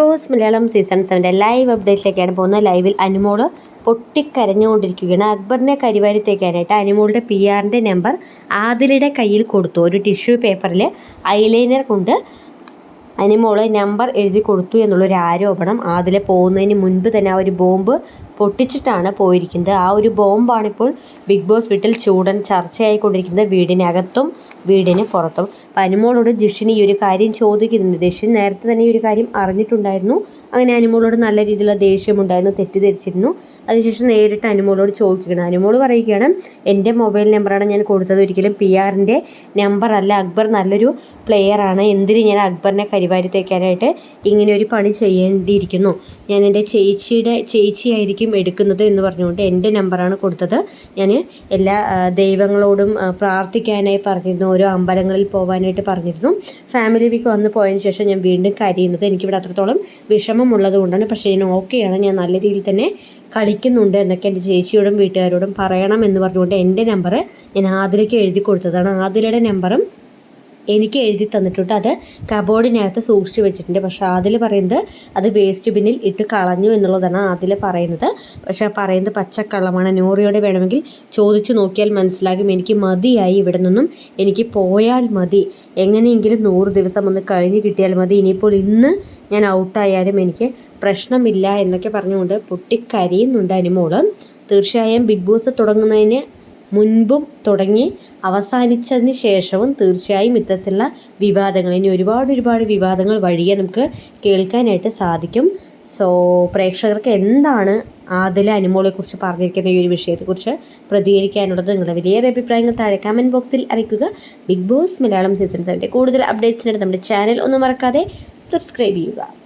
Boss Malayalam season സെവന്റെ live അപ്ഡേറ്റിലേക്കാണ് പോകുന്നത്. ലൈവിൽ അനുമോൾ പൊട്ടിക്കരഞ്ഞുകൊണ്ടിരിക്കുകയാണ്. അക്ബറിനെ കരിവാരി തേക്കാനായിട്ട് അനുമോളുടെ പി ആറിന്റെ നമ്പർ ആദിലയുടെ കയ്യിൽ കൊടുത്തു. ഒരു ടിഷ്യൂ പേപ്പറിൽ ഐലൈനർ കൊണ്ട് അനുമോൾ നമ്പർ എഴുതി കൊടുത്തു എന്നുള്ളൊരു ആരോപണം ആദില പോകുന്നതിന് മുൻപ് തന്നെ ആ ഒരു ബോംബ് പൊട്ടിച്ചിട്ടാണ് പോയിരിക്കുന്നത്. ആ ഒരു ബോംബാണിപ്പോൾ ബിഗ് ബോസ് വീട്ടിൽ ചൂടൻ ചർച്ചയായിക്കൊണ്ടിരിക്കുന്നത്. വീടിനകത്തും വീടിന് പുറത്തും. അനുമോളോട് ജിഷിന് ഈ ഒരു കാര്യം ചോദിക്കുന്നുണ്ട്. ജിഷിൻ നേരത്തെ തന്നെ ഈ ഒരു കാര്യം അറിഞ്ഞിട്ടുണ്ടായിരുന്നു. അങ്ങനെ അനുമോളോട് നല്ല രീതിയിലുള്ള ദേഷ്യമുണ്ടായിരുന്നു തെറ്റിദ്ധരിച്ചിരുന്നു. അതിനുശേഷം നേരിട്ട് അനുമോളോട് ചോദിക്കുകയാണ്. അനുമോൾ പറയുകയാണ് എന്റെ മൊബൈൽ നമ്പറാണ് ഞാൻ കൊടുത്തത്. ഒരിക്കലും പി ആറിന്റെ നമ്പറല്ല അക്ബർ നല്ലൊരു പ്ലെയറാണ് എന്തിന് ഞാൻ അക്ബറിനെ കരിവാരി തേക്കാനായിട്ട് ഇങ്ങനെ ഒരു പണി ചെയ്യേണ്ടിയിരിക്കുന്നു? ഞാൻ എന്റെ ചേച്ചിയുടെ ചേച്ചിയായിരിക്കും എടുക്കുന്നത് എന്ന് പറഞ്ഞുകൊണ്ട് എന്റെ നമ്പറാണ് കൊടുത്തത്. ഞാൻ എല്ലാ ദൈവങ്ങളോടും പ്രാർത്ഥിക്കാനായി പറഞ്ഞിരുന്നു. ഓരോ അമ്പലങ്ങളിൽ പോകാനായിട്ട് പറഞ്ഞിരുന്നു. ഫാമിലി വീക്ക് വന്ന് പോയതിന് ശേഷം ഞാൻ വീണ്ടും കരയുന്നത് എനിക്കിവിടെ അത്രത്തോളം വിഷമമുള്ളത് കൊണ്ടാണ് പക്ഷേ ഞാൻ ഓക്കെയാണ്. ഞാൻ നല്ല രീതിയിൽ തന്നെ കളിക്കുന്നുണ്ട് എന്നൊക്കെ എന്റെ ചേച്ചിയോടും വീട്ടുകാരോടും പറയണം എന്ന് പറഞ്ഞുകൊണ്ട് എന്റെ നമ്പർ ഞാൻ ആതിരയ്ക്ക് എഴുതി കൊടുത്തതാണ്. ആതിരയുടെ നമ്പറും എനിക്ക് എഴുതി തന്നിട്ടുണ്ട്. അത് കബോർഡിനകത്ത് സൂക്ഷിച്ച് വെച്ചിട്ടുണ്ട്. പക്ഷേ അതിൽ പറയുന്നത് അത് വേസ്റ്റ് ബിന്നിൽ ഇട്ട് കളഞ്ഞു എന്നുള്ളതാണ് അതിൽ പറയുന്നത്. പക്ഷേ പറയുന്നത് പച്ചക്കള്ളമാണ്. നൂറിയോടെ വേണമെങ്കിൽ ചോദിച്ചു നോക്കിയാൽ മനസ്സിലാകും. എനിക്ക് മതിയായി ഇവിടെ നിന്നും. എനിക്ക് പോയാൽ മതി. എങ്ങനെയെങ്കിലും നൂറ് ദിവസം ഒന്ന് കഴിഞ്ഞ് കിട്ടിയാൽ മതി. ഇനിയിപ്പോൾ ഇന്ന് ഞാൻ ഔട്ടായാലും എനിക്ക് പ്രശ്നമില്ല എന്നൊക്കെ പറഞ്ഞുകൊണ്ട് പൊട്ടിക്കരയുന്നുണ്ട് അനുമോൾ തീർച്ചയായും ബിഗ് ബോസ് തുടങ്ങുന്നതിന് മുൻപും തുടങ്ങി അവസാനിച്ചതിന് ശേഷവും തീർച്ചയായും ഇത്തരത്തിലുള്ള വിവാദങ്ങൾ ഇനി ഒരുപാട് ഒരുപാട് വിവാദങ്ങൾ വഴിയെ നമുക്ക് കേൾക്കാനായിട്ട് സാധിക്കും. സോ പ്രേക്ഷകർക്ക് എന്താണ് ആദില അനുമോളെക്കുറിച്ച് പറഞ്ഞിരിക്കുന്ന ഈ ഒരു വിഷയത്തെക്കുറിച്ച് പ്രതികരിക്കാനുള്ളത് നിങ്ങളുടെ വലിയൊരു അഭിപ്രായങ്ങൾ താഴെ കമന്റ് ബോക്സിൽ അറിയിക്കുക. ബിഗ് ബോസ് മലയാളം സീസൺ സെവന്റെ കൂടുതൽ അപ്ഡേറ്റ്സിനായിട്ട് നമ്മുടെ ചാനൽ ഒന്നും മറക്കാതെ സബ്സ്ക്രൈബ് ചെയ്യുക.